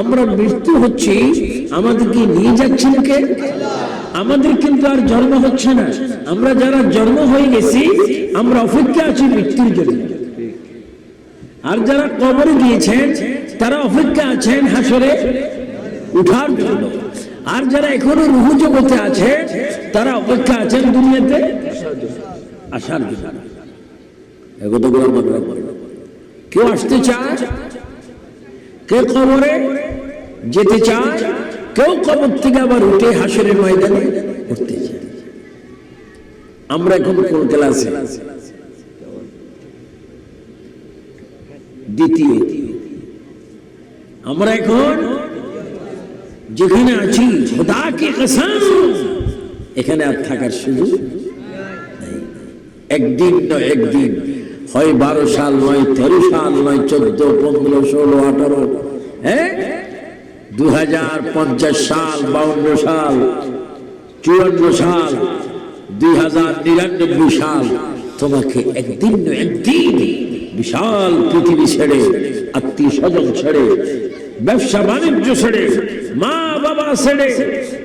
আমরা মৃত্যু হচ্ছে আমাদেরকে নিয়ে যাচ্ছেন কে আমাদের কিন্তু আর জন্ম হচ্ছে না। আমরা যারা জন্ম হয়ে গেছি, আমরা অপেক্ষা আছি মৃত্যুর জন্য। আর যারা কবরে গিয়েছেন তারা অপেক্ষা আছেন হাসরে উঠার জন্য। আর যারা এখনও রুহু জগতে আছে, তারা অপেক্ষা আছেন দুনিয়াতে আসার জন্য। এগুলো আমরা করি না। কেউ আসতে চায়? কে কবরে? যেতে চায়, কেউ কবর থেকে আবার উঠে হাসরের ময়দানে উঠতে চায়। আমরা এখন কোন ক্লাসে? দ্বিতীয়। আমরা এখন যেখানে আছি এখানে আর থাকার সুযোগ একদিন নয় একদিন, হয় বারো সাল, নয় তেরো সাল, নয় চোদ্দ, পনেরো, ষোলো, আঠারো হ্যাঁ? দু হাজার পঞ্চাশ সাল, বাউন্ন সাল, চুয়ান্ন সাল দুই হাজার নিরানব্বই সাল, তোমাকে একদিন একদিন বিশাল পৃথিবী ছেড়ে আত্মীয় স্বজন ছেড়ে, ব্যবসা বাণিজ্য ছেড়ে, মা বাবা ছেড়ে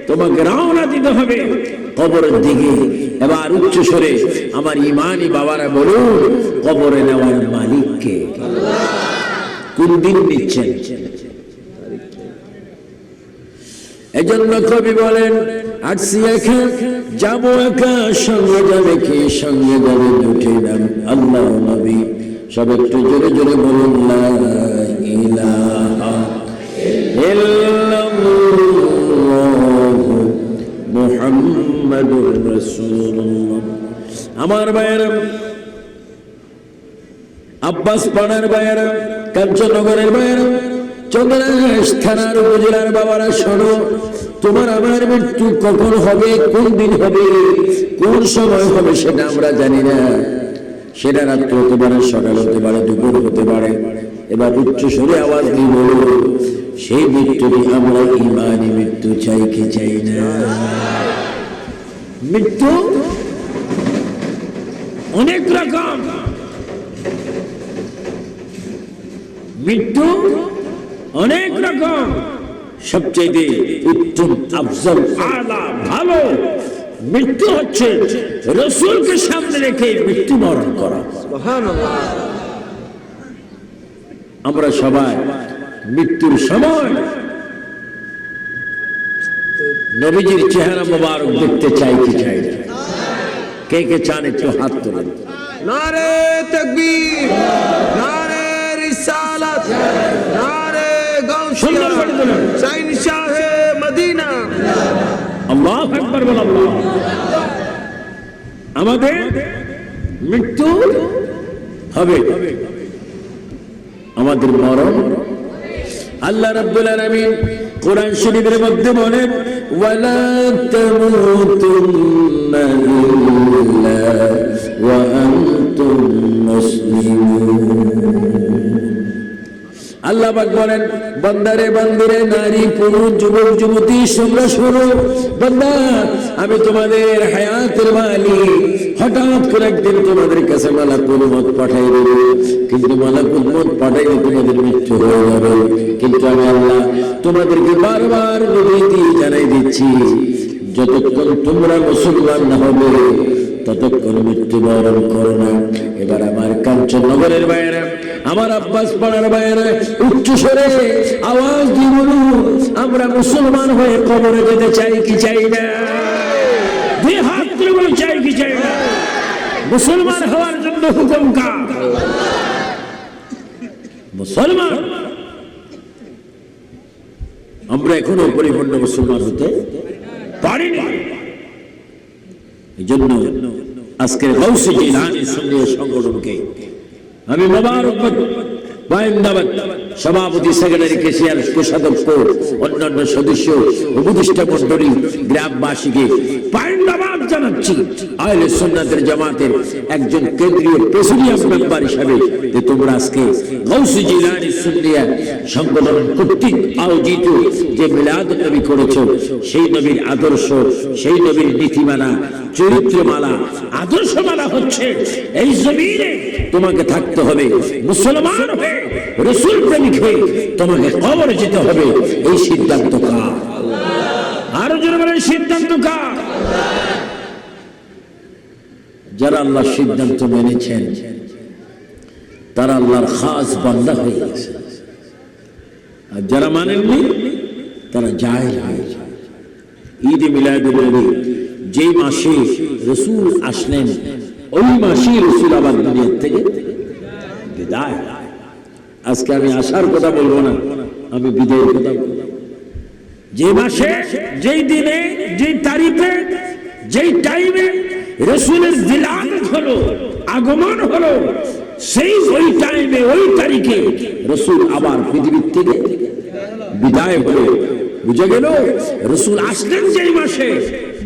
তোমাকে রওনা দিতে হবে। কবরের দিকে এবার উচ্চ স্বরে আমার ইমানি বাবারা বলুন, কবরে নেওয়ার মালিককে কোন দিন নিচ্ছেন? এজন্য কবি বলেন আসছি একা যাব একা, সঙ্গে যাবে কে, সঙ্গে যাবে দুটি নাম, আল্লাহ নবী। সব একটু জোরে জোরে বলুন আমার ভাইয়েরা, আব্বাস পাড়ার ভাইয়েরা, কাঞ্চনগরের ভাইয়েরা চন্দ্রাস থানার উপজেলার বাবারা, শোনো, তোমার আমার মৃত্যু কখন হবে, কোন দিন হবে, কোন সময় হবে সেটা আমরা জানি না। সেটা রাত্র হতে পারে, সকাল হতে পারে, দুপুর হতে পারে। এবার উচ্চ আওয়াজ দিয়ে বলো, সেই মৃত্যুটি আমরা ইমানি মৃত্যু চাই কি চাই না? মৃত্যু অনেক রকম। মৃত্যু অনেক রকম। সবচেয়ে উত্তম, আফজল, আলা, ভালো মৃত্যু হচ্ছে রসুলকে সামনে রেখে মৃত্যু বরণ করা। আমরা সবাই মৃত্যুর সময় নবীজির চেহারা মোবারক দেখতে চাই কি চাই কে কে চান একটু হাত তোলেন। নারে তকবীর, নারে রিসালাত। সুন্দর করে তোলেন সাইন শাহে মদিনা। আল্লাহ একবার বল আল্লাহ আমাদের মৃত্যু হবে। আমাদের মরণ। আল্লাহ রাব্বুল আলামিন কোরআন শরীফের মধ্যে বলেন ওয়ালা তামুতুন্না ইল্লা পাক বলেন, বন্দারে, বন্দিরে, নারী, পুরুষ, যুবক, যুবতী তোমরা শোনো বন্দা, আমি তোমাদের হায়াতের মালিক। হঠাৎ করে একদিন তোমাদের কাছে মালাকুল মত পাঠাই দেব। কিন্তু মালাকুল মত পাঠাইলে তোমাদের মৃত্যু হয়ে যাবে। কিন্তু আমি আল্লাহ তোমাদেরকে বারবার বিবৃতি জানাই দিচ্ছি, যতক্ষণ তোমরা মুসলমান না হবে, ততক্ষণ মৃত্যুবরণ করো না। এবার আমার কাঞ্চননগরের বাইরে আমার আব্বাস পাড়ার বাইরে উচ্চ স্বরে আওয়াজ বলুন, আমরা মুসলমান হয়ে কবরে যেতে চাই কি চাই না? মুসলমান হওয়ার জন্য মুসলমান। আমরা এখনও মুসলমান সংগঠনকে আমি মোবারকবাদ সভাপতি সেক্রেটারি কেসিয়ার কোষাধ্যক্ষ অন্যান্য সদস্য উপদেষ্টা মন্ডলী গ্রামবাসীকে জানাচ্ছি, আহলে সুন্নাতের জামাতের একজন কেন্দ্রীয় প্রেসিডিয়াম মেম্বার হিসাবে যে তোমরা আজকে গৌসি জিলানি সুন্নিয়া সংগঠন কর্তৃক আয়োজিত যে মিলাদ নবী করেছ, সেই নবীর আদর্শ, সেই নবীর নীতিমালা, চরিত্রমালা, আদর্শমালা হচ্ছে এই জমিনে তোমাকে থাকতে হবে মুসলমান হয়ে, রসুল প্রেমিক হয়ে তোমাকে কবর যেতে হবে। এই সিদ্ধান্ত কার? আরও জোরে সিদ্ধান্ত কার? যারা আল্লাহর সিদ্ধান্ত মেনেছেন, তারা আল্লাহর খাস বান্দা হয়ে গেছে। আর যারা মানেননি, তারা যায় হয়েছে ঈদ মিলাদুল যেই মাসে রসুল আসলেন, ওই মাসেই রসুল আবার দুনিয়ার থেকে বিদায়। আজকে আমি আসার কথা বলব না, আমি বিদায়ের কথা বলব। যে মাসে, যেই দিনে, যেই তারিখে, যেই টাইমে রসুলের দিলান হলো, আগমন হলো, সেই ওই টাইমে ওই তারিখে রসুল আবার পৃথিবীর থেকে বিদায় হলো। বুঝে গেল? রসুল আসলেন যেই মাসে,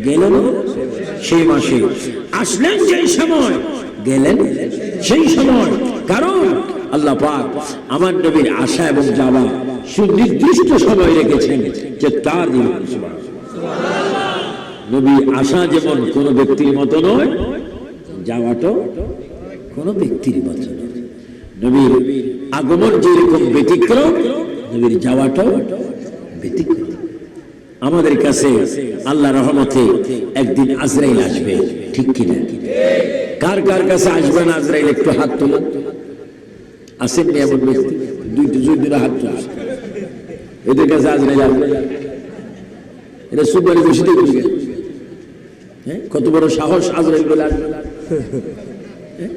গেলেন সেই মাসে। আসলেন যেই সময়, গেলেন সেই সময়। কারণ আল্লাহ পাক আমার নবীর আশা এবং যাওয়া সুনির্দিষ্ট সময় রেখেছেন যে তার দিন নবী আসা যেমন কোন ব্যক্তির মতো নয় যাওয়াটাও কোন ব্যক্তির মতো নয়। নবীর আগমন যেরকম ব্যতিক্রম, নবীর যাওয়াটাও ব্যতিক্রম। আমাদের কাছে আল্লাহ রহমতে একদিন আজরাইল আসবে, ঠিক কিনা? কার কার কাছে আসবে না আজরাইল? একটু হাত তোলেন আসেননি এমন ব্যক্তি। দুই দুই দিনে হাত তুলছে এদের কাছে আজরাইল আসবে। এটা সুপারি বেশি দেখবে কত বড় সাহস আজরাইল বলে আসবে হ্যাঁ?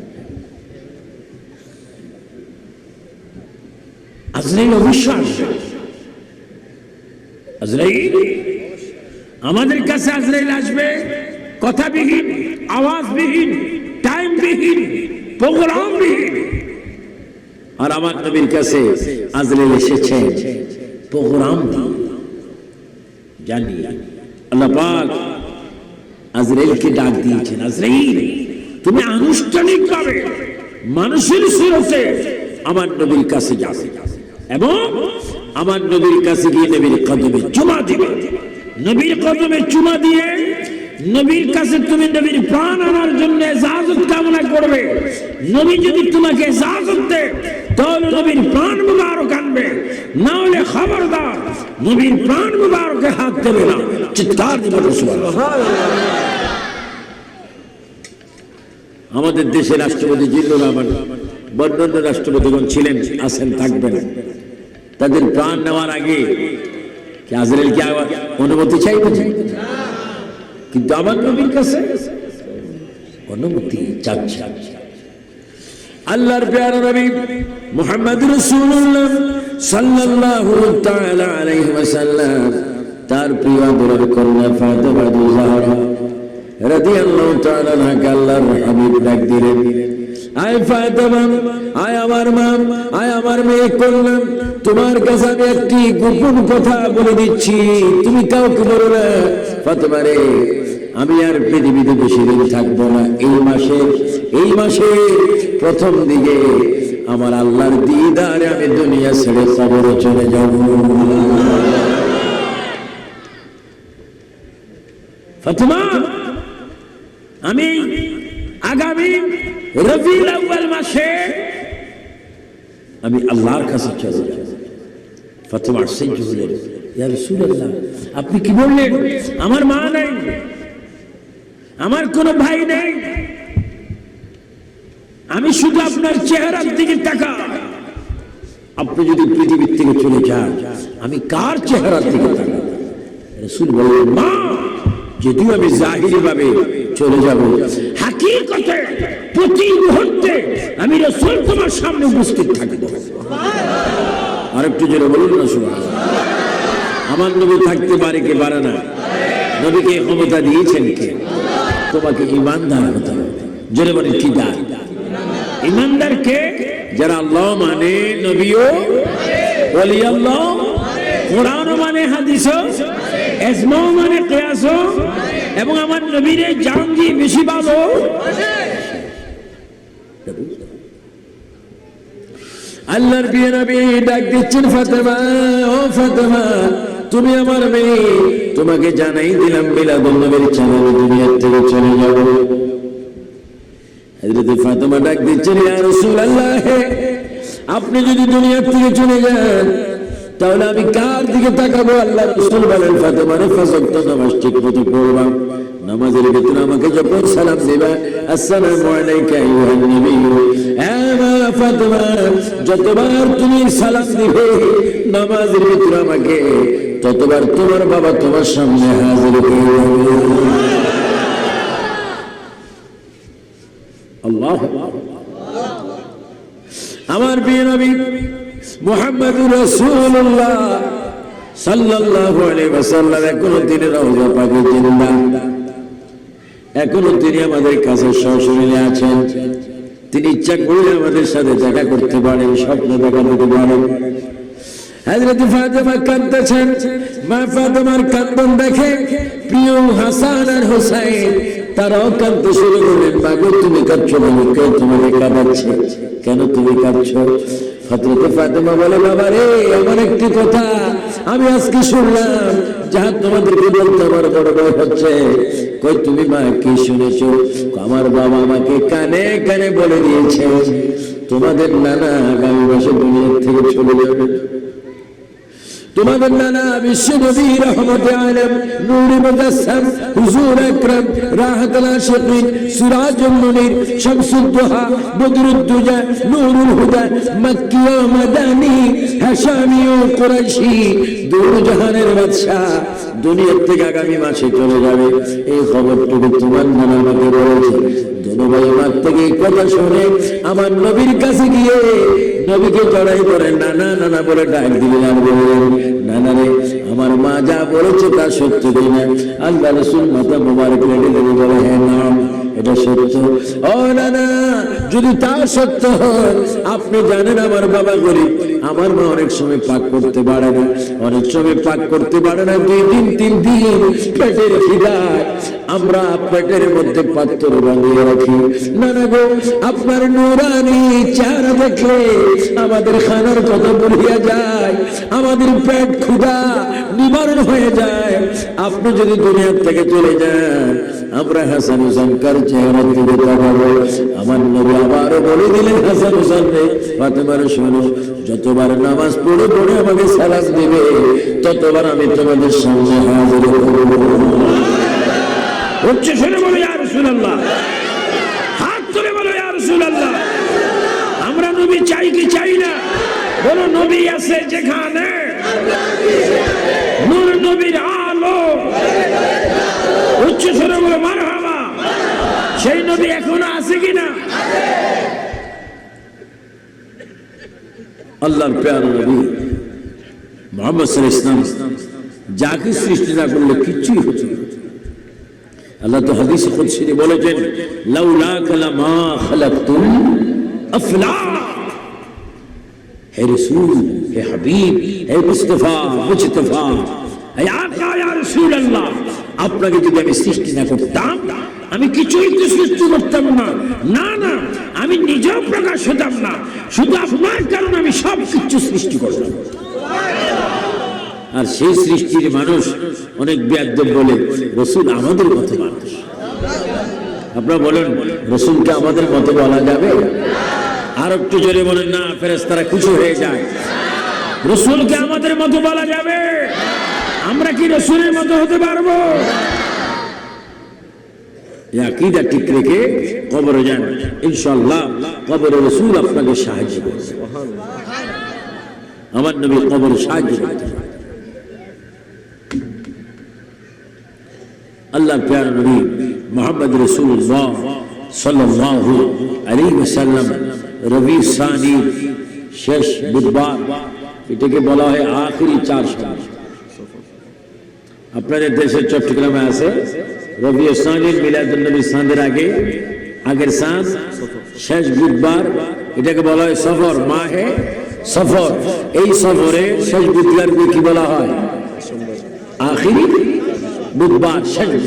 আজরাইল অবশ্যই আসবে আজরাইল, আমাদের কাছে আজরাইল আসবে। কথাবিহীন, আওয়াজবিহীন, টাইমবিহীন, প্রোগ্রামবিহীন। আর আমার নবীর কাছে আজরাইল এসেছে প্রোগ্রাম জানি আল্লাহ পাক আজরাইলকে ডাক দিয়েছেন আজরাইল তুমি আনুষ্ঠানিকভাবে মানুষের সুরতে আমার নবীর কাছে যাবে এবং আমার নবীর কাছে গিয়ে নবীর কদমে চুমা দিবে। নবীর কদমে চুমা দিয়ে নবীর কাছে তুমি নবীর প্রাণ আনার জন্য এজাজত কামনা করবে। নবী যদি তোমাকে এজাজত দেয়, তাহলে নবীর প্রাণ মুবারক আনবে। না হলে খবরদার নবীর প্রাণ মুবারকে হাত দেবে না, চিৎকার দিবে আমাদের দেশের রাষ্ট্রপতি জিল্লুর রহমান বর্ণন্য রাষ্ট্রপতিগণ ছিলেন, আছেন, থাকবেন। তাদের প্রাণ নেওয়ার আগে কি আজরাইল কি অনুমতি চাইবে? কিন্তু আমার নবীর কাছে অনুমতি চাচ্ছে। আল্লাহর পেয়ারা নবী মুহাম্মদ রাসূলুল্লাহ তার তোমার কাছে আমি একটি গোপন কথা বলে দিচ্ছি, তুমি কাউকে বলো না। আমি আর পৃথিবীতে বেশি দিন থাকব না। এই মাসে এই মাসে প্রথম দিকে আমার আল্লাহর দিদারে আমি দুনিয়া ছেড়ে কবরে চলে যাব। আমি আগামী আউয়াল মাসে আমি আল্লাহর কাছে চলে যাব। সেই রাসূলুল্লাহ, আপনি কি বললেন? আমার মা নাই, আমার কোনো ভাই নেই। আপনার চেহারার দিকে তাকা আপনি যদি পৃথিবীর থেকে চলে যান, আমি কার চেহারার দিকে রসুল মা, যদিও আমি জাহিরি ভাবে চলে যাব প্রতি মুহূর্তে আমি রসুল তোমার সামনে উপস্থিত থাকব। আরেকটু জোরে বলুন না আমার নবী থাকতে পারে কে পারে না? নবীকে ক্ষমতা দিয়েছেন কে? তোমাকে ইমানদার হতে হবে। জোরে বলে কি দার ইমানদার কে? যারা আল্লাহ মানে নবীও বলি আল্লাহ কোরআন মানে হাদিস মানে কেয়াস এবং আমার নবীরে দিয়ে বেশি ভালো। আল্লাহর বিয়ে নবী ডাক দিচ্ছেন, ফাতেমা, ও ফাতেমা, তুমি আমার মেয়ে, তোমাকে জানাই দিলাম বিলাদুল নবীর চালানো দুনিয়ার থেকে চলে যাব। আপনি যদি দুনিয়ার থেকে চলে যান, তাহলে আমি কার দিকে তাকাবো? আল্লাহ রাসূল বলেন ফাতেমা নামাজ ঠিক মতো পড়বা। নামাজের ভিতরে আমাকে যখন সালাম দিবা যতবার তুমি সালাম দিবে আমাকে ততবার তোমার বাবা তোমার সামনে হাজির হয়ে যাবে আল্লাহ আমার প্রিয় নবী মুহাম্মদুর রাসূলুল্লাহ সাল্লাল্লাহু আলাইহি ওয়াসাল্লাম, এখনও তিনি রওজা পাকে জিন্দা এখনও তিনি আমাদের কাছে সশরীরে আছেন। তিনি ইচ্ছা করলে আমাদের সাথে দেখা করতে পারেন, স্বপ্ন দেখা দিতে পারেন। হযরত ফাতেমা কাঁদতেছেন। মা ফাতেমার কান্দন দেখে প্রিয় হাসান আর হোসাইন তারাও কাঁদতে শুরু করলেন বাবু তুমি কাঁদছো কেন? কেউ তোমাকে কাঁদাচ্ছে? কেন তুমি কাঁদছো? বলে শুনলাম কই, তুমি মা, কি শুনেছো? আমার বাবা আমাকে কানে কানে বলে তোমাদের নানা আগামী মাসে দুনিয়ার থেকে চলে যাবে। তোমাদের নানা বিশ্ব নবী রহমতে আলম নূরে মুজাসসাম হুজুর আকরাম রাহাতুল আশিকিন সিরাজুল মুনির শামসুদ দুহা বদরুদ দুজা নূরুল হুদা মক্কি ও মাদানি হাশামি ও কুরাইশি দূর জাহানের বাদশা দুনিয়ার থেকে আগামী মাসে চলে যাবে। এই খবরটুকু তোমার নানা আমাকে বলেছে আমার নবীর কাছে গিয়ে নবীকে জড়াই করে, নানা নানা বলে ডাক দিলেন আর আমার মা যা বলেছে তা সত্য দিই না আল্লাহ রসুল মাতা মোবারক রেডি বলে হ্যাঁ নাম এটা সত্য। ও নানা যদি তা সত্য হয়, আপনি জানেন আমার বাবা গরিব। আমার মা অনেক সময় পাক করতে পারে না। অনেক সময় পাক করতে পারে না। দুই দিন, তিন দিন পেটের খিদায় আমরা পেটের মধ্যে পাত্র বানিয়ে রাখি। নানা গো, আপনার নুরানি চেহারা দেখলে আমাদের খানার কথা বলিয়া যায়। আমাদের পেট ক্ষুধা নিবারণ হয়ে যায়। আপনি যদি দুনিয়ার থেকে চলে যান, আমরা হাসান হুসান কার যতবার নামাজ পড়ে পড়ে আমাকে সালাম দিবে, ততবার আমি তোমাদের সামনে হাজির করব আমরা নবী চাই কি চাই না? বলো, নবী আছে যেখানে। নূর নবীর আলো উচ্চ শুনে বলো মারহাবা সেই নবী এখনও আছে কিনা? আল্লাহর প্যার নবী, মোহাম্মদ ইসলাম যাকে সৃষ্টি না করলে কিচ্ছুই হতো আল্লাহ তো হাদিস কুদসিতে বলেছেন, লাউলা কালামা খালাকতুম আফলাক হে রাসূল, হে হাবিব, হে মুস্তাফা, মুজতফা, হে আকা ইয়া রাসূলুল্লাহ। আপনাকে যদি আমি সৃষ্টি না করতাম, আমি কিছুই তো সৃষ্টি করতাম না। না না, আমি নিজেও প্রকাশ হতাম না। শুধু আপনার কারণে আমি সব কিছু সৃষ্টি করলাম। আর সেই সৃষ্টির মানুষ অনেক ব্যাদ্য বলে, রসুল আমাদের মতো মানুষ। আপনারা বলেন, রসুলকে আমাদের মতো বলা যাবে? আর একটু জোরে বলেন, না ফেরেস তারা খুশি হয়ে যায়। রসুলকে আমাদের মতো বলা যাবে? আমরা কি রসুলের মতো হতে পারব? আকীদা ঠিক রেখে কবরে যান। ইনশাআল্লাহ কবরে রসুল আপনাকে সাহায্য করবে। আমার সাহায্য করতে আল্লাহ প্যার নবী মোহাম্মদ রসুল্লাহ সাল্লাল্লাহু আলাইহি ওয়াসাল্লাম রবি সানি শেষ বুধবার, এটাকে বলা হয় আখেরি চার সপ্তাহ আপনাদের দেশের চট্টগ্রামে আছে। রবি সানির মিলাদুল নবী সাঁদের আগে, আগের সাঁদ শেষ বুধবার, এটাকে বলা হয় সফর, মাহে সফর। এই সফরে শেষ বুধবারকে কি বলা হয়? আখিরি বুধবার, শেষ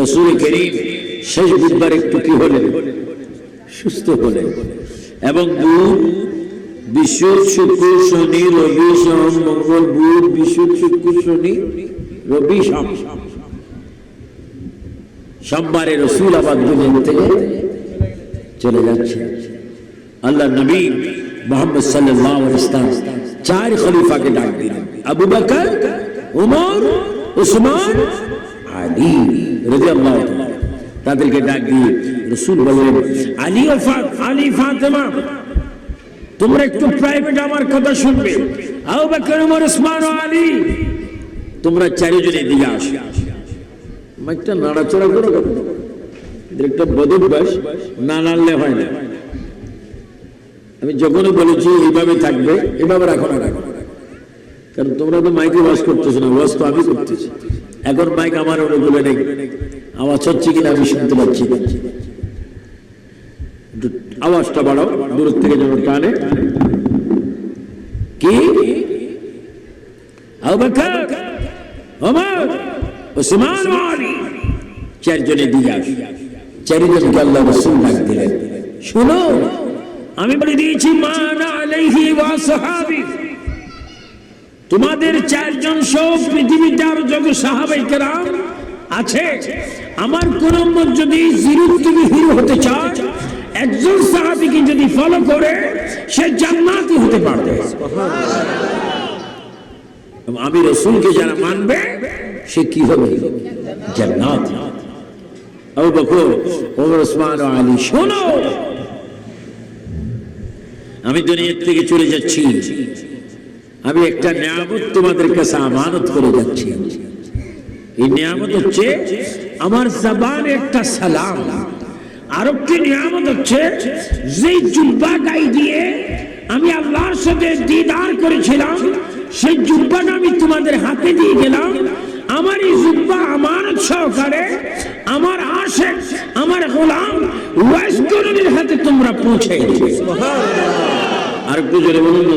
রসুল করিম শেষ বুধবার একটু কি হলেন? সুস্থ হলেন। এবং বুধ বিশ্ব শুক্র, শনি, রবি, সোম, মঙ্গল, বুধ বিশ্ব শুক্র, শনি রসুল থেকে চলে যাচ্ছে। আল্লাহ নবী মোহাম্মদ আলাইহি ইসলাম চার খলিফাকে ডাক আবু বকর, উমর, উসমান, আলী তাদেরকে ডাক দিয়ে রসুল বললেন, আলী আলী ফাতেমা, তোমরা একটু প্রাইভেট আমার কথা শুনবে। আবু বকর, উমর, উসমান আলী তোমরা চারিজনে দিকে আসো। একটা নাড়াচড়া করো এদের একটা বদভ্যাস না নাড়লে হয় না। আমি যখনই বলেছি, এইভাবে থাকবে, এভাবে রাখো না রাখো কারণ তোমরা তো মাইকে ওয়াজ করতেছো না, ওয়াজ তো আমি করতেছি। এখন মাইক আমার অনুকূলে নেই। আওয়াজ হচ্ছে কিনা আমি শুনতে পাচ্ছি আওয়াজটা বাড়াও দূর থেকে যেন টানে। কি? আবু বকর! ওমর ওসমান আলী চারজনে দিয়ে চারিজনকে আল্লাহ রসুল ডাক দিলেন, শোনো, আমি বলে দিয়েছি, মানা আলাইহি ওয়া তোমাদের চারজন সব পৃথিবীতে আরও যত সাহাবাই কেরাম আছে, আমার কোন যদি জিরো থেকে হিরো হতে চাও একজন সাহাবিকে যদি ফলো করে, সে জান্নাতি হতে পারবে। আমি রসুলকে যারা মানবে, সে কি হবে? জান্নাত। আবু বকর, ওমর ওসমান আলী, শোনো। আমি দুনিয়ার থেকে চলে যাচ্ছি। আমি একটা নিয়ামত তোমাদের কাছে আমানত করে যাচ্ছি। এই নিয়ামত হচ্ছে আমার জবান একটা সালাম। আর একটি নিয়ামত হচ্ছে যে জুব্বা গাই দিয়ে আমি আল্লাহর সাথে দিদার করেছিলাম সেই জুব্বাটা আমি তোমাদের হাতে দিয়ে গেলাম আমার এই জুব্বা আমার সহকারে, আমার আশেক আমার গোলাম ওয়াইস কর্মীর হাতে তোমরা পৌঁছে দিবে। জোরে বলুন।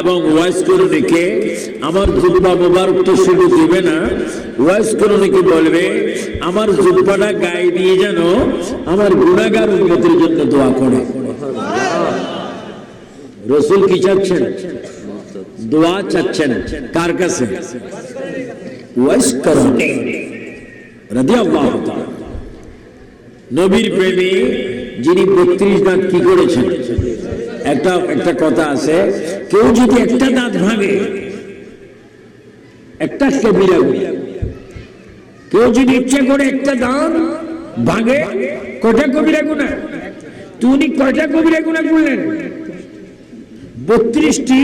এবং ওয়াইস করুনিকে আমার জুব্বা মোবারক তো শুধু দিবে না ওয়াইস করুনিকে বলবে, আমার জুব্বাটা গায়ে দিয়ে যেন আমার গুণাগার উন্নতির জন্য দোয়া করে। রসুল কি চাচ্ছেন? দোয়া চাচ্ছেন। কার কাছে? নবীর প্রেমে যিনি বত্রিশ দাঁত কি করেছেন? একটা একটা কথা আছে, কেউ যদি একটা দাঁত ভাঙে, একটা কবিরা। কেউ যদি ইচ্ছা করে একটা দাঁত ভাঙে কটা কবিরা গুণা তো উনি কয়টা কবিরা গুণা করলেন? বত্রিশটি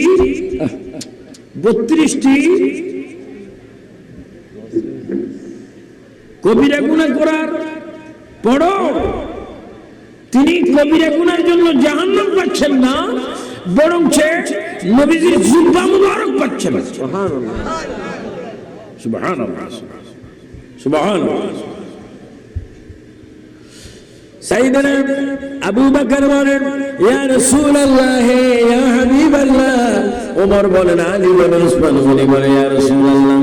বত্রিশটি কবিরা গুণা করার পড়ো তিনি কবিরা গুনার জন্য জাহান্নাম পাচ্ছেন না বরং নবীজির জুব্বা মুবারক পাচ্ছেন। সুবহানাল্লাহ। সুবহানাল্লাহ। সাইয়েদনা আবু বকর বলেন ইয়া রাসূলুল্লাহ ইয়া হাবিবাল্লাহ ওমর বলেন আলী বলেন উসমান গনি বলে ইয়া রাসূলুল্লাহ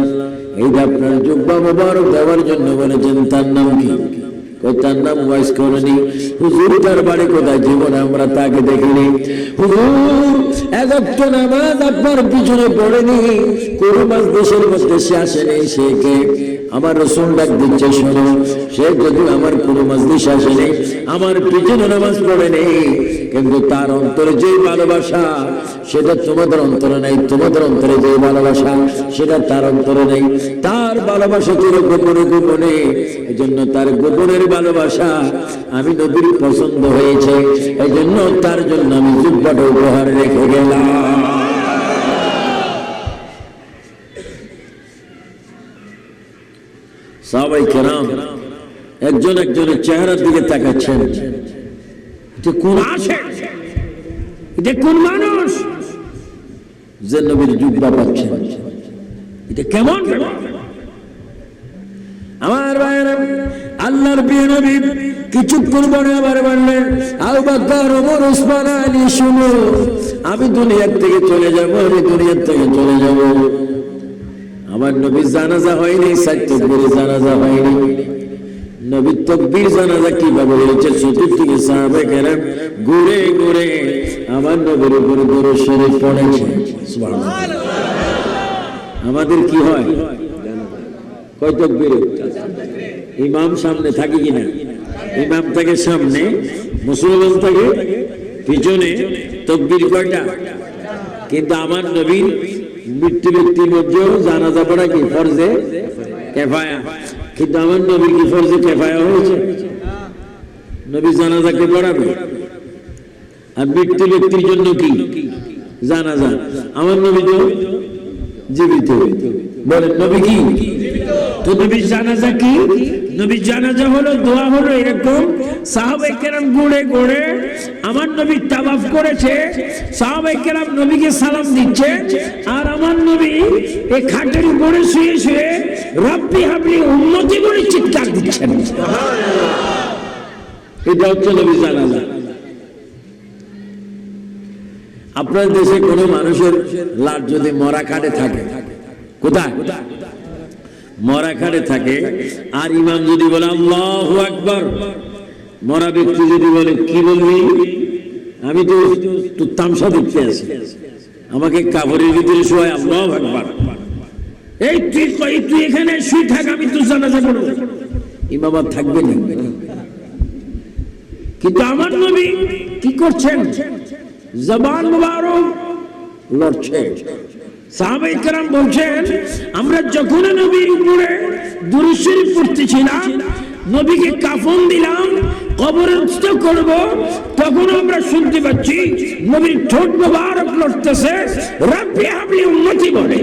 এইটা আপনার জুব্বা মুবারক দেওয়ার জন্য বলেছেন, তার নাম কি? তার নাম ওয়াইস করনি হুজুর, তার বাড়ি কোথায়? জীবনে আমরা তাকে দেখিনি। হুজুর এত নামাজ আপনার পিছনে পড়েনি। কোনো মাস দেশের মধ্যে সে আসেনি, সে কে? আমার রসুন ডাক দিচ্ছে শোনো সে যদি আমার কোনো মজলিস আসেনি আমার পিছনে নামাজ পড়ে নেই কিন্তু তার অন্তরে যে ভালোবাসা, সেটা তোমাদের অন্তরে নেই, তোমাদের অন্তরে যে ভালোবাসা, সেটা তার অন্তরে নেই। তার ভালোবাসা ছিল গোপনে গোপনে এই জন্য তার গোপনের ভালোবাসা আমি নবীর পছন্দ হয়েছে। এই জন্য তার জন্য আমি জুব্বাটা উপহার রেখে গেলাম। সবাই কেরাম। একজন একজনের চেহারার দিকে তাকাচ্ছেন। এটা কোন আসে। এটা কোন মানুষ? যে নবীর জুব্বা পাচ্ছেন। এটা কেমন? আমার ভাইয়েরা আল্লাহর প্রিয় নবী কিছুক্ষণ পরে আবার বললেন আবু বকর ওমর ওসমান আলী শুনো আমি দুনিয়ার থেকে চলে যাব আমি দুনিয়ার থেকে চলে যাব। আমার নবীর জানাজা হয়নি সাইত্যের জানাজা হয়নি। নবীর তকবীর জানাজা কীভাবে হয়েছে চতুর্দিকে সাহাবে কেরাম ঘুরে ঘুরে আমার নবীর উপরে দূরে সরে পড়েছে। আমাদের কি হয়? কয় তকবীর? ইমাম সামনে থাকে কিনা? ইমাম থাকে সামনে, মুসলমান থাকে পিছনে, তকবীর কয়টা? কিন্তু আমার নবীর মৃত্যু ব্যক্তির মধ্যেও জানাজা পড়া কি ফরজে? কেফায়া। কিন্তু আমার নবীর কি ফরজে কেফায়া হয়েছে? নবী জানাজাকে পড়াবে? আর মৃত্যু ব্যক্তির জন্য কি? জানাজা। আমার নবী তো জীবিত। বলেন, নবী কি? তো নবীর জানাজা কি? নবীর জানাজা হলো, দোয়া হলো এরকম। সাহাবাই কেরাম গুড়ে গুড়ে আমার নবী তাবাফ করেছে। সাহাবাই কেরাম নবীকে সালাম দিচ্ছে। আর আমার নবী এই খাটের উপরে শুয়ে শুয়ে রব্বি হাবলি উন্নতি বলে চিৎকার দিচ্ছেন। এটা হচ্ছে নবী জানাজা আপনার দেশে কোনো মানুষের লাট যদি মরা কাটে থাকে, কোথায়? মরা খাটে থাকে। আর ইমাম যদি বলে, আল্লাহ আকবর। মরা ব্যক্তি যদি বলে, কি বলবি? আমি তো তো তামসা দেখতে আছি। আমাকে কাপড়ের ভিতরে শোয় আল্লাহ আকবর। এই তুই তুই এখানে শুই থাক, আমি তো জানাজা করব। ইমাম আর থাকবে না। কিন্তু আমার নবী কি করছেন? জবান মুবারক লড়ছে। সাহাবাইকার বলছেন, আমরা যখন নবীর উপরে দুরুশ্বরী পড়তেছিলাম, নবীকে কাফন দিলাম, কবরস্থ করব তখন আমরা শুনতে পাচ্ছি নবীর ঠোঁট মোবারক লড়তেছে, রাব্বি আপনি উন্নতি বলে।